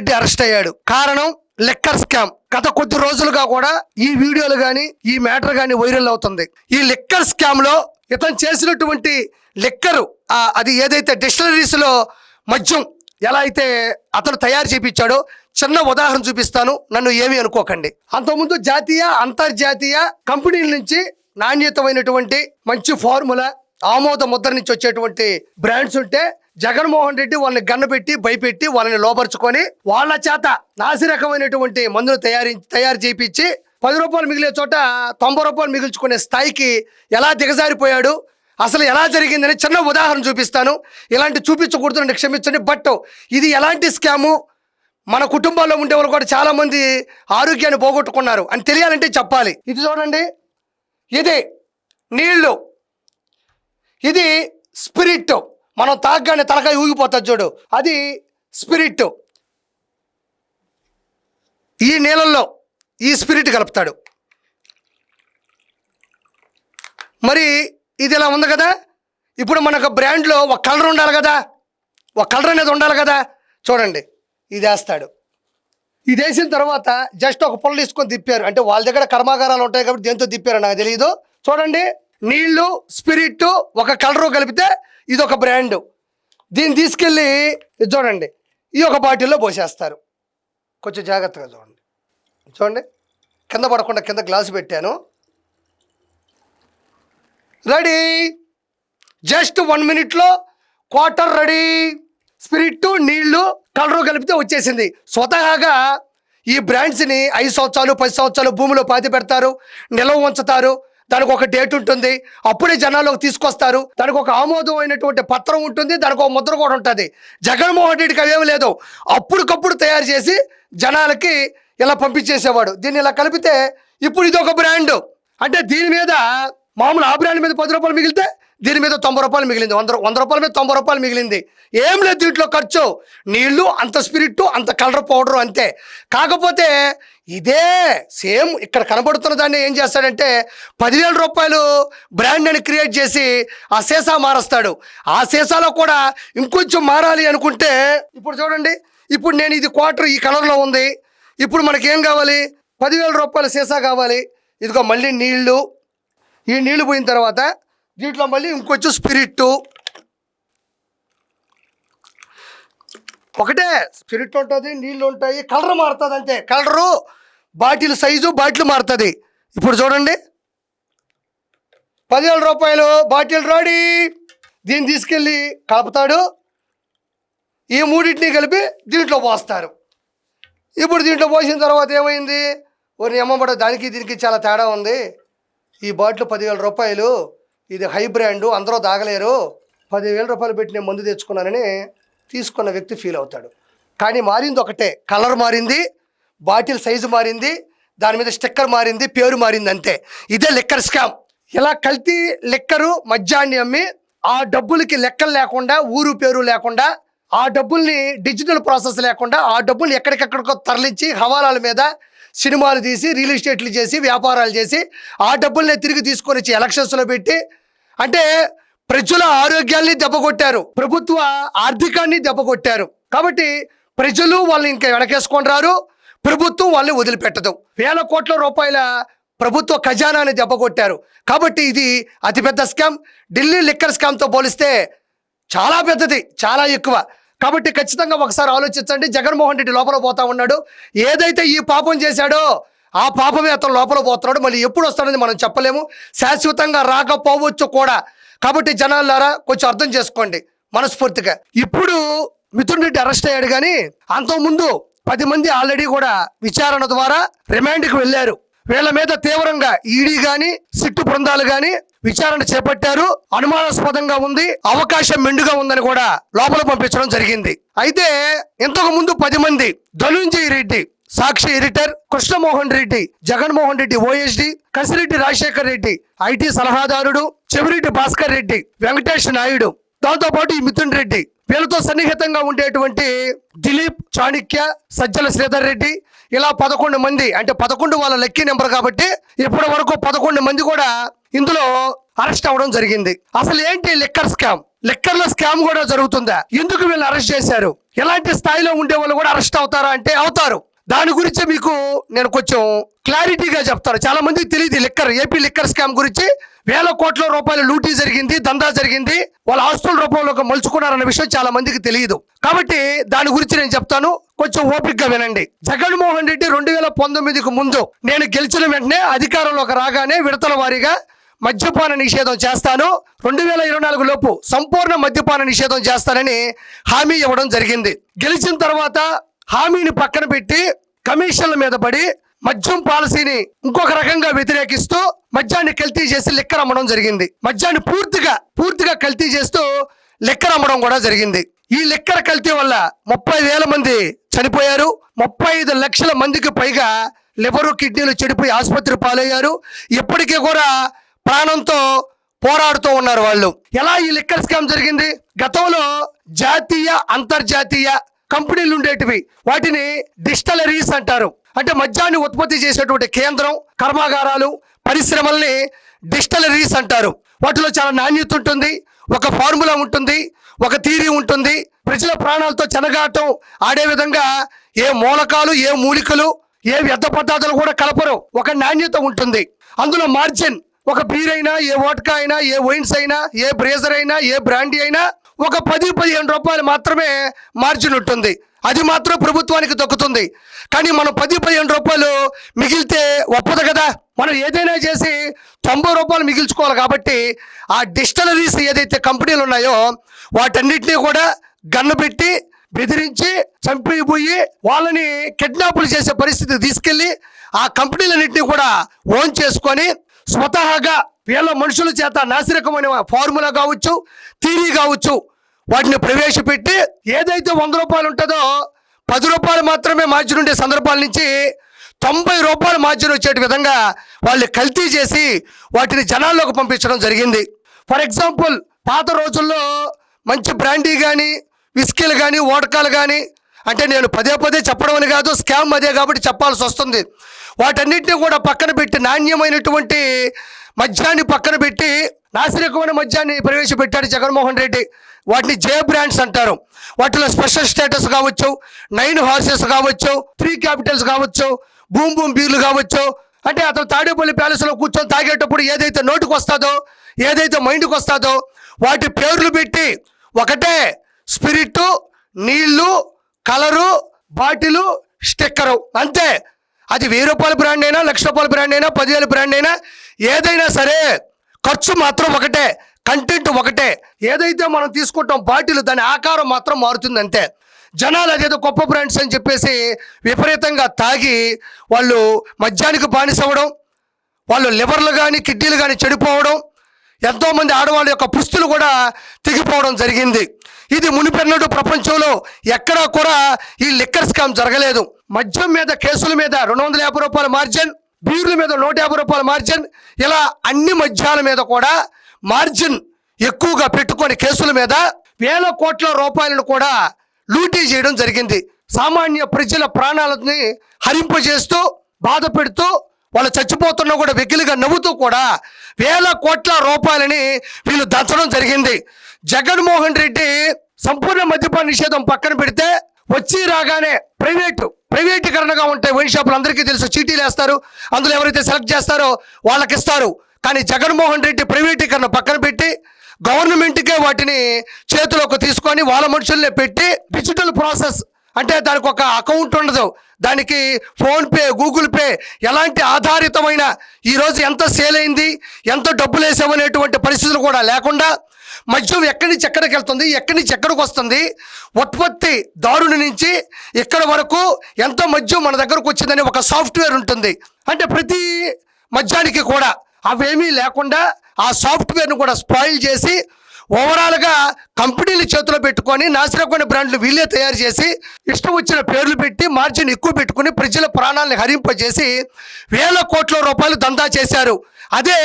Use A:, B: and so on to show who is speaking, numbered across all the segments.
A: Reddy arrest అయ్యాడు. కారణం liquor scam. గత కొద్ది రోజులుగా కూడా ఈ వీడియోలు కానీ ఈ మ్యాటర్ కానీ వైరల్ అవుతుంది. ఈ లిక్కర్ స్కామ్లో ఇతను చేసినటువంటి లిక్కరు అది ఏదైతే డిస్టిలరీస్లో మద్యం ఎలా అయితే అతను తయారు చేపించాడో చిన్న ఉదాహరణ చూపిస్తాను. నన్ను ఏమీ అనుకోకండి. అంతకుముందు జాతీయ అంతర్జాతీయ కంపెనీల నుంచి నాణ్యతమైనటువంటి మంచి ఫార్ములా ఆమోద ముద్ర నుంచి వచ్చేటువంటి బ్రాండ్స్ ఉంటే జగన్మోహన్ రెడ్డి వాళ్ళని గన్నపెట్టి భయపెట్టి వాళ్ళని లోపరుచుకొని వాళ్ళ చేత నాసిరకమైనటువంటి మందులు తయారీ తయారు చేయించి పది రూపాయలు మిగిలే చోట తొంభై రూపాయలు మిగుల్చుకునే స్థాయికి ఎలా దిగజారిపోయాడు అసలు ఎలా జరిగిందని చిన్న ఉదాహరణ చూపిస్తాను. ఇలాంటి చూపించకూడదు నన్ను క్షమించండి బట్ ఇది ఎలాంటి స్కాము? మన కుటుంబాల్లో ఉండే వాళ్ళు కూడా చాలామంది ఆరోగ్యాన్ని పోగొట్టుకున్నారు అని తెలియాలంటే చెప్పాలి. ఇది చూడండి. ఇది నీళ్ళు ఇది స్పిరిట్. మనం తాగగానే తలకాయ ఊగిపోతుంది చూడు. అది స్పిరిట్. ఈ నీళ్ళల్లో ఈ స్పిరిట్ కలుపుతాడు. మరి ఇది ఇలా ఉంది కదా? ఇప్పుడు మనకు బ్రాండ్లో ఒక కలర్ ఉండాలి కదా? ఒక కలర్ అనేది ఉండాలి కదా? చూడండి. ఇది వేస్తాడు. ఇది వేసిన తర్వాత జస్ట్ ఒక పొల తీసుకొని తిప్పారు. అంటే వాళ్ళ దగ్గర కర్మాగారాలు ఉంటాయి కాబట్టి దేంతో తిప్పారో నాకు తెలియదు చూడండి. నీళ్ళు స్పిరిట్ ఒక కలరు కలిపితే ఇది ఒక బ్రాండ్. దీన్ని తీసుకెళ్ళి చూడండి. ఈ ఒక బాటిల్లో పోసేస్తారు. కొంచెం జాగ్రత్తగా చూడండి. చూడండి. కింద పడకుండా కింద గ్లాసు పెట్టాను. రెడీ. జస్ట్ వన్ మినిట్లో క్వార్టర్ రెడీ. స్పిరిట్ నీళ్ళు కలరు కలిపితే వచ్చేసింది. స్వతహాగా ఈ బ్రాండ్స్ని ఐదు సంవత్సరాలు పది సంవత్సరాలు భూమిలో పాతి పెడతారు నిల్వ ఉంచుతారు. దానికి ఒక డేట్ ఉంటుంది. అప్పుడే జనాల్లోకి తీసుకొస్తారు. దానికి ఒక ఆమోదమైనటువంటి పత్రం ఉంటుంది. దానికి ఒక ముద్ర కూడా ఉంటుంది. జగన్మోహన్ రెడ్డికి అవేమి లేదు. అప్పటికప్పుడు తయారు చేసి జనాలకి ఇలా పంపించేసేవాడు. దీన్ని ఇలా కలిపితే ఇప్పుడు ఇది ఒక బ్రాండ్. అంటే దీని మీద మామూలు ఆ బ్రాండ్ మీద పది రూపాయలు మిగిలితే దీని మీద తొంభై రూపాయలు మిగిలింది. వంద వంద రూపాయల మీద తొంభై రూపాయలు మిగిలింది. ఏం లేదు దీంట్లో ఖర్చు. నీళ్ళు అంత స్పిరిట్ అంత కలర్ పౌడర్ అంతే. కాకపోతే ఇదే సేమ్ ఇక్కడ కనబడుతున్న దాన్ని ఏం చేస్తాడంటే పదివేల రూపాయలు బ్రాండ్ అని క్రియేట్ చేసి ఆ సీసా మారుస్తాడు. ఆ సీసాలో కూడా ఇంకొంచెం మారాలి అనుకుంటే ఇప్పుడు చూడండి ఇప్పుడు నేను ఇది క్వార్టర్ ఈ కలర్లో ఉంది. ఇప్పుడు మనకి ఏం కావాలి? పదివేల రూపాయల సీసా కావాలి. ఇదిగో మళ్ళీ నీళ్ళు. ఈ నీళ్ళు పోయిన తర్వాత దీంట్లో మళ్ళీ ఇంకొంచెం స్పిరిట్ ఒకటే స్పిరిట్ ఉంటుంది నీళ్ళు ఉంటాయి కలర్ మారుతుంది అంతే. కలరు బాటిల్ సైజు బాటిల్ మారుతుంది. ఇప్పుడు చూడండి. పదివేల రూపాయలు బాటిల్ రాడి. దీన్ని తీసుకెళ్ళి కలుపుతాడు ఈ మూడింటిని కలిపి దీంట్లో పోస్తారు. ఇప్పుడు దీంట్లో పోసిన తర్వాత ఏమైంది? ఒక అమ్మబడ దానికి దీనికి చాలా తేడా ఉంది. ఈ బాటిల్ పదివేల రూపాయలు ఇది హై బ్రాండు అందరూ తాగలేరు పదివేల రూపాయలు పెట్టి నేను మందు తెచ్చుకున్నానని తీసుకున్న వ్యక్తి ఫీల్ అవుతాడు. కానీ మారింది ఒకటే. కలర్ మారింది. బాటిల్ సైజు మారింది దాని మీద స్టిక్కర్ మారింది పేరు మారింది అంతే. ఇదే లిక్కర్ స్కామ్. ఇలా కల్తీ లిక్కరు మద్యాన్ని అమ్మి ఆ డబ్బులకి లెక్కలు లేకుండా ఊరు పేరు లేకుండా ఆ డబ్బుల్ని డిజిటల్ ప్రాసెస్ లేకుండా ఆ డబ్బుల్ని ఎక్కడికెక్కడికో తరలించి హవాలాల మీద సినిమాలు తీసి రియల్ ఎస్టేట్లు చేసి వ్యాపారాలు చేసి ఆ డబ్బుల్ని తిరిగి తీసుకొని వచ్చి ఎలక్షన్స్లో పెట్టి అంటే ప్రజల ఆరోగ్యాన్ని దెబ్బకొట్టారు ప్రభుత్వ ఆర్థికాన్ని దెబ్బకొట్టారు కాబట్టి ప్రజలు వాళ్ళని ఇంకా వెనకేసుకొని రారు. ప్రభుత్వం వాళ్ళని వదిలిపెట్టదు. వేల కోట్ల రూపాయల ప్రభుత్వ ఖజానాని దెబ్బకొట్టారు కాబట్టి ఇది అతిపెద్ద స్కామ్. ఢిల్లీ లిక్కర్ స్కామ్తో పోలిస్తే చాలా పెద్దది చాలా ఎక్కువ. కాబట్టి ఖచ్చితంగా ఒకసారి ఆలోచించండి. జగన్మోహన్ రెడ్డి లోపల పోతా ఉన్నాడు. ఏదైతే ఈ పాపం చేశాడో ఆ పాపమే అతను లోపల పోతున్నాడు. మళ్ళీ ఎప్పుడు వస్తాడని మనం చెప్పలేము. శాశ్వతంగా రాకపోవచ్చు కూడా. కాబట్టి జనాలారా కొంచెం అర్థం చేసుకోండి. మనస్ఫూర్తిగా. ఇప్పుడు మిథున్ రెడ్డి అరెస్ట్ అయ్యాడు కానీ అంతకుముందు పది మంది ఆల్రెడీ కూడా విచారణ ద్వారా రిమాండ్కి వెళ్ళారు. వీళ్ళ మీద తీవ్రంగా ఈడీ గాని సిట్టు బృందాలు గాని విచారణ చేపట్టారు. అనుమానాస్పదంగా ఉంది. అవకాశం మెండుగా ఉందని కూడా లోపల పంపించడం జరిగింది. అయితే ఇంతకు ముందు పది మంది Dhananjaya Reddy Sakshi editor Krishnamohan Reddy Jaganmohan Reddy OSD Kasireddy Rajasekhar Reddy IT సలహాదారుడు Chevireddy Bhaskar Reddy Venkatesh Naidu దాంతో పాటు ఈ మిథున్ రెడ్డి వీళ్ళతో సన్నిహితంగా ఉండేటువంటి దిలీప్ చాణిక్య సజ్జల శ్రీధర్ రెడ్డి ఇలా పదకొండు మంది అంటే పదకొండు వాళ్ళ లక్కీ నెంబర్ కాబట్టి ఇప్పటి వరకు పదకొండు మంది కూడా ఇందులో అరెస్ట్ అవ్వడం జరిగింది. అసలు ఏంటి లిక్కర్ స్కామ్? లిక్కర్ల స్కామ్ కూడా జరుగుతుందా? ఎందుకు వీళ్ళు అరెస్ట్ చేశారు? ఎలాంటి స్థాయిలో ఉండే వాళ్ళు కూడా అరెస్ట్ అవుతారా అంటే అవుతారు. దాని గురించి మీకు నేను కొంచెం క్లారిటీగా చెప్తాను. చాలా మందికి తెలియదు లిక్కర్ ఏపీ లిక్కర్ స్కామ్ గురించి. వేల కోట్ల రూపాయల లూటీ జరిగింది దందా జరిగింది. వాళ్ళ ఆస్తుల రూపంలో మలుచుకున్నారన్న విషయం చాలా మందికి తెలియదు కాబట్టి దాని గురించి నేను చెప్తాను. కొంచెం ఓపికగా వినండి. జగన్మోహన్ రెడ్డి రెండు వేల పంతొమ్మిదికి ముందు నేను గెలిచిన వెంటనే అధికారంలోకి రాగానే విడతల వారీగా మద్యపాన నిషేధం చేస్తాను. రెండు వేల ఇరవై నాలుగు లోపు సంపూర్ణ మద్యపాన నిషేధం చేస్తానని హామీ ఇవ్వడం జరిగింది. గెలిచిన తర్వాత హామీని పక్కన పెట్టి కమిషన్ల మీద పడి మద్యం పాలసీని ఇంకొక రకంగా వ్యతిరేకిస్తూ మద్యాన్ని కల్తీ చేసి లెక్కర అమ్మడం జరిగింది. మద్యాన్ని పూర్తిగా పూర్తిగా కల్తీ చేస్తూ లెక్కర అమ్మడం కూడా జరిగింది. ఈ లెక్కర కల్తీ వల్ల ముప్పై వేల మంది చనిపోయారు. ముప్పై ఐదు లక్షల మందికి పైగా లివరు కిడ్నీలు చెడిపోయి ఆసుపత్రి పాలయ్యారు. ఇప్పటికీ కూడా ప్రాణంతో పోరాడుతూ ఉన్నారు వాళ్ళు. ఎలా ఈ లిక్కర్ స్కామ్ జరిగింది? గతంలో జాతీయ అంతర్జాతీయ కంపెనీలు ఉండేటివి. వాటిని డిస్టలరీస్ అంటారు. అంటే మద్యాన్ని ఉత్పత్తి చేసేటువంటి కేంద్రం కర్మాగారాలు పరిశ్రమల్ని డిస్టలరీస్ అంటారు. వాటిలో చాలా నాణ్యత ఉంటుంది ఒక ఫార్ములా ఉంటుంది ఒక థీరీ ఉంటుంది. ప్రజల ప్రాణాలతో చెనగాటం ఆడే విధంగా ఏ మూలకాలు ఏ మూలికలు ఏ వ్యర్థ పదార్థాలు కూడా కలపరు. ఒక నాణ్యత ఉంటుంది. అందులో మార్జిన్ ఒక బీర్ అయినా ఏ వోట్కా అయినా ఏ వైన్స్ అయినా ఏ బ్రేజర్ అయినా ఏ బ్రాండీ అయినా ఒక పది పదిహేను రూపాయలు మాత్రమే మార్జిన్ ఉంటుంది. అది మాత్రం ప్రభుత్వానికి దక్కుతుంది. కానీ మనం పది పదిహేను రూపాయలు మిగిలితే ఒప్పదు కదా. మనం ఏదైనా చేసి తొంభై రూపాయలు మిగిల్చుకోవాలి కాబట్టి ఆ డిస్టలరీస్ ఏదైతే కంపెనీలు ఉన్నాయో వాటన్నిటినీ కూడా గన్ను పెట్టి బెదిరించి చంపిపోయి వాళ్ళని కిడ్నాపులు చేసే పరిస్థితి తీసుకెళ్ళి ఆ కంపెనీలన్నింటినీ కూడా ఓన్ చేసుకొని స్వతహాగా వీళ్ళ మనుషుల చేత నాసిరకమైన ఫార్ములా కావచ్చు థీరీ కావచ్చు వాటిని ప్రవేశపెట్టి ఏదైతే వంద రూపాయలు ఉంటుందో పది రూపాయలు మాత్రమే మార్జిన్ ఉండే సందర్భాల నుంచి తొంభై రూపాయలు మార్జిన్ వచ్చే విధంగా వాళ్ళు కల్తీ చేసి వాటిని జనాల్లోకి పంపించడం జరిగింది. ఫర్ ఎగ్జాంపుల్ పాత రోజుల్లో మంచి బ్రాండీ కానీ విస్కీలు కానీ ఓటకాలు కానీ అంటే నేను పదే పదే చెప్పడం అని కాదు స్కామ్ అదే కాబట్టి చెప్పాల్సి వస్తుంది. వాటన్నిటిని కూడా పక్కన పెట్టి నాణ్యమైనటువంటి మద్యాన్ని పక్కన పెట్టి నాసిరకమైన మద్యాన్ని ప్రవేశపెట్టాడు జగన్మోహన్ రెడ్డి. వాటిని జే బ్రాండ్స్ అంటారు. వాటిలో స్పెషల్ స్టేటస్ కావచ్చు నైన్ హార్సెస్ కావచ్చు త్రీ క్యాపిటల్స్ కావచ్చు బూమ్ బూమ్ బీర్లు కావచ్చు. అంటే అతను తాడేపల్లి ప్యాలెస్లో కూర్చొని తాగేటప్పుడు ఏదైతే నోటుకు వస్తుందో ఏదైతే మైండ్కి వస్తుందో వాటి పేర్లు పెట్టి ఒకటే స్పిరిట్ నీళ్ళు కలరు బాటిలు స్టిక్కరు. అంతే. అది వెయ్యి రూపాయల బ్రాండ్ అయినా లక్ష రూపాయల బ్రాండ్ అయినా పదివేల బ్రాండ్ అయినా ఏదైనా సరే ఖర్చు మాత్రం ఒకటే కంటెంట్ ఒకటే. ఏదైతే మనం తీసుకుంటాం బాటిల్ దాని ఆకారం మాత్రం మారుతుంది అంతే జనాలు అదేదో గొప్ప బ్రాండ్స్ అని చెప్పేసి విపరీతంగా తాగి వాళ్ళు మద్యానికి బానిసవ్వడం వాళ్ళు లివర్లు కానీ కిడ్నీలు కానీ చెడిపోవడం ఎంతోమంది ఆడవాళ్ళ యొక్క పుస్తులు కూడా తెగిపోవడం జరిగింది. ఇది మునిపెన్నడు ప్రపంచంలో ఎక్కడా కూడా ఈ లిక్కర్ స్కామ్ జరగలేదు. మద్యం మీద కేసుల మీద రెండు వందల యాభై రూపాయల మార్జిన్ బీర్ల మీద నూట యాభై రూపాయల మార్జిన్ ఇలా అన్ని మద్యాల మీద కూడా మార్జిన్ ఎక్కువగా పెట్టుకొని కేసుల మీద వేల కోట్ల రూపాయలను కూడా లూటీ చేయడం జరిగింది. సామాన్య ప్రజల ప్రాణాలని హరింపజేస్తూ బాధ పెడుతూ వాళ్ళు చచ్చిపోతున్నా కూడా వెకిలిగా నవ్వుతూ కూడా వేల కోట్ల రూపాయలని వీళ్ళు దంచడం జరిగింది. జగన్మోహన్ రెడ్డి సంపూర్ణ మద్యపాన నిషేధం పక్కన పెడితే వచ్చి రాగానే ప్రైవేటు ప్రైవేటీకరణగా ఉంటాయి వైన్ షాపులు అందరికీ తెలుసు చీటీలు వేస్తారు అందులో ఎవరైతే సెలెక్ట్ చేస్తారో వాళ్ళకి ఇస్తారు కానీ జగన్మోహన్ రెడ్డి ప్రైవేటీకరణ పక్కన పెట్టి గవర్నమెంట్కే వాటిని చేతిలోకి తీసుకొని వాళ్ళ మనుషుల్నే పెట్టి డిజిటల్ ప్రాసెస్ అంటే దానికి ఒక అకౌంట్ ఉండదు. దానికి ఫోన్పే గూగుల్ పే ఎలాంటి ఆధారితమైన ఈరోజు ఎంత సేల్ అయింది ఎంత డబ్బులు వేసామనేటువంటి పరిస్థితులు కూడా లేకుండా మద్యం ఎక్కడి నుంచి ఎక్కడికి వెళ్తుంది? ఎక్కడి నుంచి ఎక్కడికి వస్తుంది? ఉత్పత్తి దారుని నుంచి ఇక్కడ వరకు ఎంతో మద్యం మన దగ్గరకు వచ్చిందని ఒక సాఫ్ట్వేర్ ఉంటుంది. అంటే ప్రతి మద్యానికి కూడా అవేమీ లేకుండా ఆ సాఫ్ట్వేర్ను కూడా స్పాయిల్ చేసి ఓవరాల్గా కంపెనీలు చేతిలో పెట్టుకొని నాసిరకమైన బ్రాండ్లు వీళ్ళే తయారు చేసి ఇష్టం వచ్చిన పేర్లు పెట్టి మార్జిన్ ఎక్కువ పెట్టుకుని ప్రజల ప్రాణాలను హరింపజేసి వేల కోట్ల రూపాయలు దందా చేశారు. అదే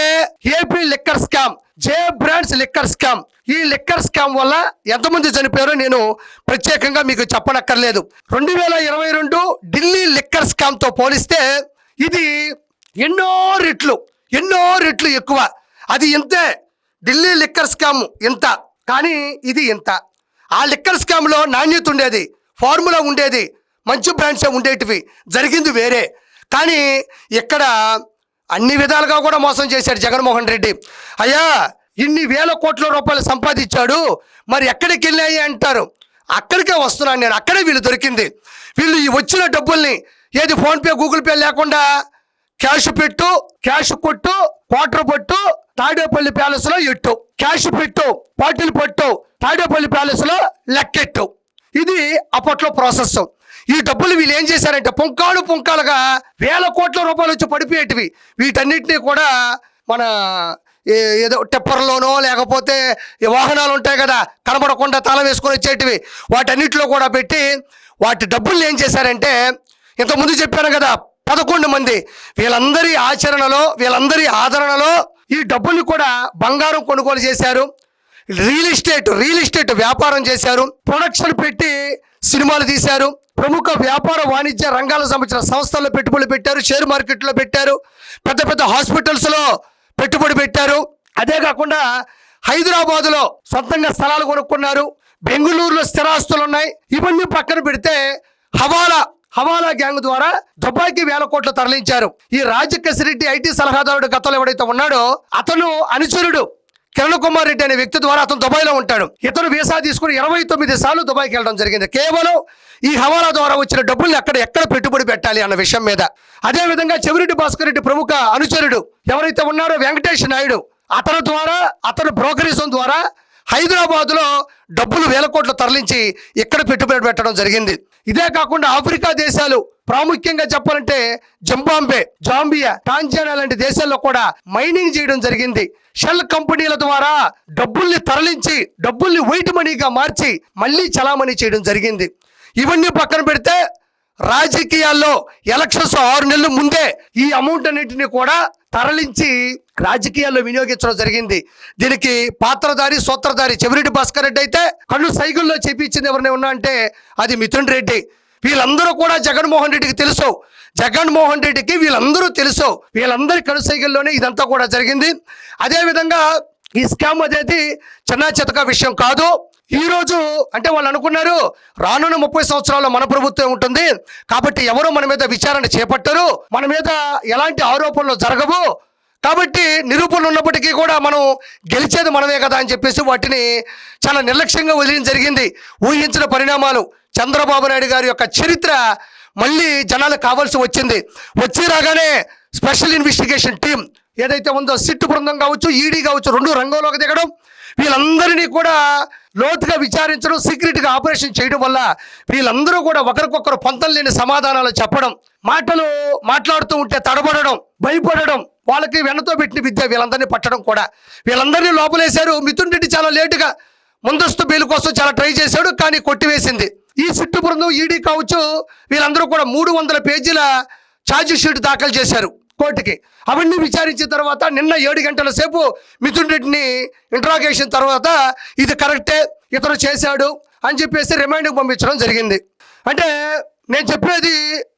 A: AP liquor scam J brands liquor scam ఈ లిక్కర్ స్కామ్ వల్ల ఎంతమంది చనిపోయారో నేను ప్రత్యేకంగా మీకు చెప్పనక్కర్లేదు. రెండు వేల ఇరవై రెండు ఢిల్లీ లిక్కర్ స్కామ్తో పోలిస్తే ఇది ఎన్నో రెట్లు ఎన్నో రెట్లు ఎక్కువ. అది ఇంతే. ఢిల్లీ లిక్కర్ స్కామ్ ఇంత. కానీ ఇది ఇంత. ఆ లిక్కర్ స్కామ్లో నాణ్యత ఉండేది ఫార్ములా ఉండేది మంచి బ్రాండ్సే ఉండేటివి జరిగింది వేరే. కానీ ఇక్కడ అన్ని విధాలుగా కూడా మోసం చేశాడు జగన్మోహన్ రెడ్డి. అయ్యా ఇన్ని వేల కోట్ల రూపాయలు సంపాదించాడు మరి ఎక్కడికి వెళ్ళాయి అంటారు? అక్కడికే వస్తున్నాను నేను అక్కడే వీళ్ళు దొరికింది. వీళ్ళు ఈ వచ్చిన డబ్బుల్ని ఏది ఫోన్పే గూగుల్ పే లేకుండా క్యాష్ పెట్టు క్యాష్ కొట్టు క్వార్టర్ పట్టు తాడేపల్లి ప్యాలెస్లో ఎట్టు క్యాష్ పెట్టు బాటిల్ పట్టు తాడేపల్లి ప్యాలెస్లో లెక్కెట్టు. ఇది అప్పట్లో ప్రాసెస్ ఈ డబ్బులు వీళ్ళు ఏం చేశారంటే పుంకాలు పుంకాలుగా వేల కోట్ల రూపాయలు వచ్చి పడిపోయేటివి. వీటన్నిటిని కూడా మన ఏ- ఏదో టెప్పర్లోనో లేకపోతే వాహనాలు ఉంటాయి కదా కనబడకుండా తల వేసుకొని వచ్చేటివి. వాటన్నిటిలో కూడా పెట్టి వాటి డబ్బుల్ని ఏం చేశారంటే ఇంతకుముందు చెప్పాను కదా పదకొండు మంది. వీళ్ళందరి ఆచరణలో వీళ్ళందరి ఆదరణలో ఈ డబ్బులు కూడా బంగారం కొనుగోలు చేశారు. రియల్ ఎస్టేట్ రియల్ ఎస్టేట్ వ్యాపారం చేశారు. ప్రొడక్షన్ పెట్టి సినిమాలు తీశారు. ప్రముఖ వ్యాపార వాణిజ్య రంగాలకు సంబంధించిన సంస్థల్లో పెట్టుబడులు పెట్టారు. షేర్ మార్కెట్లో పెట్టారు. పెద్ద పెద్ద హాస్పిటల్స్లో పెట్టుబడి పెట్టారు. అదే కాకుండా హైదరాబాదులో సొంతంగా స్థలాలు కొనుక్కున్నారు. బెంగళూరులో స్థిరాస్తులు ఉన్నాయి. ఇవన్నీ పక్కన పెడితే హవాలా హవాలా గ్యాంగ్ ద్వారా దుబాయ్కి వేల కోట్లు తరలించారు. ఈ రాజకేశ్ రెడ్డి ఐటీ సలహాదారుడు గతంలో ఎవడైతే ఉన్నాడో అతను అనుచరుడు కిరణ్ కుమార్ రెడ్డి అనే వ్యక్తి ద్వారా అతను దుబాయ్లో ఉంటాడు. ఇతను వీసా తీసుకుని ఇరవై తొమ్మిది సార్లు దుబాయ్కి వెళ్ళడం జరిగింది. కేవలం ఈ హవాలా ద్వారా వచ్చిన డబ్బుల్ని అక్కడ ఎక్కడ పెట్టుబడి పెట్టాలి అన్న విషయం మీద. అదే విధంగా చెవిరెడ్డి భాస్కర్ రెడ్డి ప్రముఖ అనుచరుడు ఎవరైతే ఉన్నారో వెంకటేష్ నాయుడు అతని ద్వారా అతను బ్రోకరిజం ద్వారా హైదరాబాద్లో డబ్బులు వేల కోట్లు తరలించి ఇక్కడ పెట్టుబడి పెట్టడం జరిగింది. ఇదే కాకుండా ఆఫ్రికా దేశాలు ప్రాముఖ్యంగా చెప్పాలంటే జింబాంబే జాంబియా టాంజానా లాంటి దేశాల్లో కూడా మైనింగ్ చేయడం జరిగింది. షెల్ కంపెనీల ద్వారా డబ్బుల్ని తరలించి డబ్బుల్ని వైట్ మనీగా మార్చి మళ్ళీ చలామణి చేయడం జరిగింది. ఇవన్నీ పక్కన పెడితే రాజకీయాల్లో ఎలక్షన్స్ ఆరు నెలల ముందే ఈ అమౌంట్ అన్నింటినీ కూడా తరలించి రాజకీయాల్లో వినియోగించడం జరిగింది. దీనికి పాత్రధారి సూత్రధారి చెవిరెడ్డి భాస్కర్ రెడ్డి అయితే కళ్ళు సైకిల్లో చేపించింది ఎవరిని ఉన్నా అంటే అది మిథున్ రెడ్డి. వీళ్ళందరూ కూడా జగన్మోహన్ రెడ్డికి తెలుసు. జగన్మోహన్ రెడ్డికి వీళ్ళందరూ తెలుసు. వీళ్ళందరి కళ్ళు సైకిల్లోనే ఇదంతా కూడా జరిగింది. అదేవిధంగా ఈ స్కామ్ అనేది చిన్న చితక విషయం కాదు. ఈ రోజు అంటే వాళ్ళు అనుకున్నారు రానున్న ముప్పై సంవత్సరాల్లో మన ప్రభుత్వం ఉంటుంది. కాబట్టి ఎవరు మన మీద విచారణ చేపట్టరు. మన మీద ఎలాంటి ఆరోపణలు జరగవు. కాబట్టి నిరూపణలు ఉన్నప్పటికీ కూడా మనం గెలిచేది మనమే కదా అని చెప్పేసి వాటిని చాలా నిర్లక్ష్యంగా వదిలిన జరిగింది. ఊహించిన పరిణామాలు. చంద్రబాబు నాయుడు గారి యొక్క చరిత్ర మళ్ళీ జనాలకు కావాల్సి వచ్చింది. వచ్చి రాగానే స్పెషల్ ఇన్వెస్టిగేషన్ టీం ఏదైతే ఉందో సిట్టు బృందం కావచ్చు ఈడీ కావచ్చు రెండు రంగంలోకి దిగడం వీళ్ళందరినీ కూడా లోతుగా విచారించడం సీక్రెట్గా ఆపరేషన్ చేయడం వల్ల వీళ్ళందరూ కూడా ఒకరికొకరు పొంతం లేని సమాధానాలు చెప్పడం మాటలు మాట్లాడుతూ ఉంటే తడబడడం భయపడడం వాళ్ళకి వెనతో పెట్టిన విద్య వీళ్ళందరినీ పట్టడం కూడా. వీళ్ళందరినీ లోపలేశారు. మిథున్ రెడ్డి చాలా లేటుగా ముందస్తు బెయిల్ కోసం చాలా ట్రై చేశాడు కానీ కొట్టివేసింది. ఈ సిట్టు బృందం ఈడీ కావచ్చు వీళ్ళందరూ కూడా మూడు వందల పేజీల ఛార్జ్ షీట్ దాఖలు చేశారు. కోర్టుకి. అవన్నీ విచారించిన తర్వాత నిన్న ఏడు గంటల సేపు మిథున్ రెడ్డిని ఇంట్రాగేషన్ తర్వాత ఇది కరెక్టే ఇతను చేశాడు అని చెప్పేసి రిమైండ్కి పంపించడం జరిగింది. అంటే నేను చెప్పేది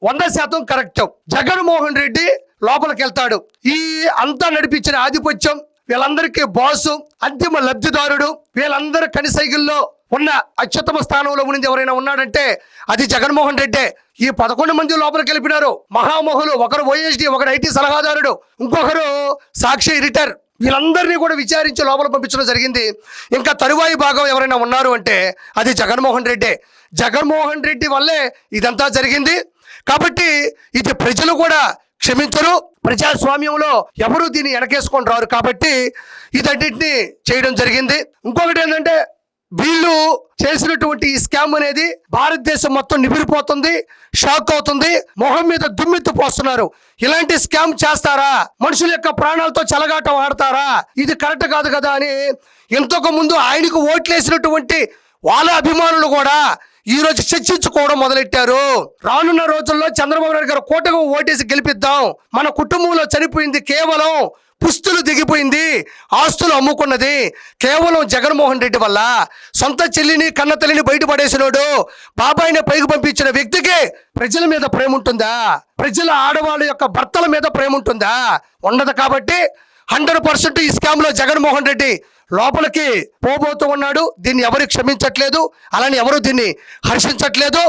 A: వంద శాతం కరెక్ట్. జగన్మోహన్ రెడ్డి లోపలికి వెళ్తాడు. ఈ అంతా నడిపించిన ఆధిపత్యం వీళ్ళందరికీ బాసు అంతిమ లబ్ధిదారుడు వీళ్ళందరూ కనిసైకిల్లో ఉన్న అత్యుత్తమ స్థానంలో ఉన్నది ఎవరైనా ఉన్నాడంటే అది జగన్మోహన్ రెడ్డే. ఈ పదకొండు మంది లోపలికి వెళ్ళిపోయినారు. మహామహులు ఒకరు ఓఎస్డి ఒకరు ఐటీ సలహాదారుడు ఇంకొకరు సాక్షి ఎడిటర్. వీళ్ళందరినీ కూడా విచారించి లోపల పంపించడం జరిగింది. ఇంకా తరువాయి భాగం ఎవరైనా ఉన్నారు అంటే అది జగన్మోహన్ రెడ్డే. జగన్మోహన్ రెడ్డి వల్లే ఇదంతా జరిగింది. కాబట్టి ఇది ప్రజలు కూడా క్షమించరు. ప్రజాస్వామ్యంలో ఎవరు దీన్ని వెనకేసుకొని రారు. కాబట్టి ఇదన్నింటినీ చేయడం జరిగింది. ఇంకొకటి ఏంటంటే వీళ్ళు చేసినటువంటి ఈ స్కామ్ అనేది భారతదేశం మొత్తం నిబిరిపోతుంది షాక్ అవుతుంది మొహం మీద దుమ్మెత్తు పోస్తున్నారు. ఇలాంటి స్కామ్ చేస్తారా? మనుషుల యొక్క ప్రాణాలతో చెలగాటం ఆడతారా? ఇది కరెక్ట్ కాదు కదా అని ఇంతకు ముందు ఆయనకు ఓట్లేసినటువంటి వాళ్ళ అభిమానులు కూడా ఈ రోజు చర్చించుకోవడం మొదలెట్టారు. రానున్న రోజుల్లో చంద్రబాబు నాయుడు గారు కోటకు ఓటేసి గెలిపిద్దాం. మన కుటుంబంలో చనిపోయింది కేవలం పుస్తులు దిగిపోయింది ఆస్తులు అమ్ముకున్నది. కేవలం జగన్మోహన్ రెడ్డి వల్ల. సొంత చెల్లిని కన్న తల్లిని బయటపడేసినోడు బాబాయిని పైకి పంపించిన వ్యక్తికి ప్రజల మీద ప్రేమ ఉంటుందా? ప్రజల ఆడవాళ్ళ యొక్క భర్తల మీద ప్రేమ ఉంటుందా? ఉండదు కాబట్టి హండ్రెడ్ పర్సెంట్ ఈ స్కామ్లో జగన్మోహన్ రెడ్డి లోపలికి పోబోతూ ఉన్నాడు. దీన్ని ఎవరు క్షమించట్లేదు. అలానే ఎవరు దీన్ని హర్షించట్లేదు.